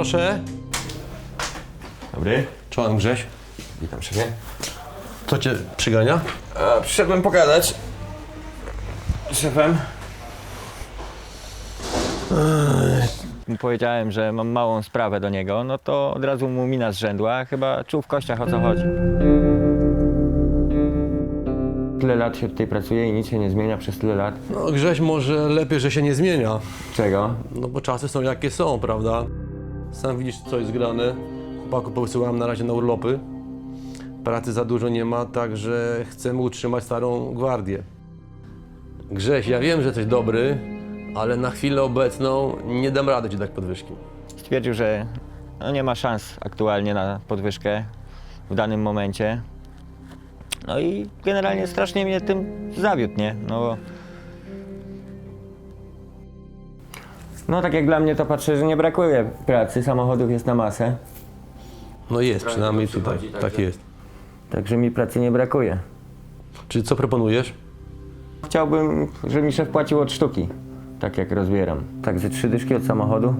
Proszę. Dobry, Czołem Grześ. witam szefie. Co cię przygania? A, przyszedłem pogadać z szefem. mu powiedziałem, że mam małą sprawę do niego, no to od razu mu mina zrzędła, chyba czuł w kościach o co chodzi. Tyle lat się tutaj pracuje i nic się nie zmienia przez tyle lat. No Grześ może lepiej, że się nie zmienia. Czego? No bo czasy są jakie są, prawda? Sam widzisz, co jest grane. Chłopaku powysyłałem na razie na urlopy. Pracy za dużo nie ma, także chcemy utrzymać starą gwardię. Grześ, ja wiem, że jesteś dobry, ale na chwilę obecną nie dam rady ci dać podwyżki. Stwierdził, że no nie ma szans aktualnie na podwyżkę w danym momencie. No i generalnie strasznie mnie tym zawiódł, nie? No bo... No tak jak dla mnie to patrzę, że nie brakuje pracy, samochodów jest na masę, No jest, przynajmniej tutaj. Tak jest. także mi pracy nie brakuje. Czyli co proponujesz? Chciałbym, żeby mi szef płacił od sztuki, tak jak rozbieram. Tak ze trzy dyszki od samochodu.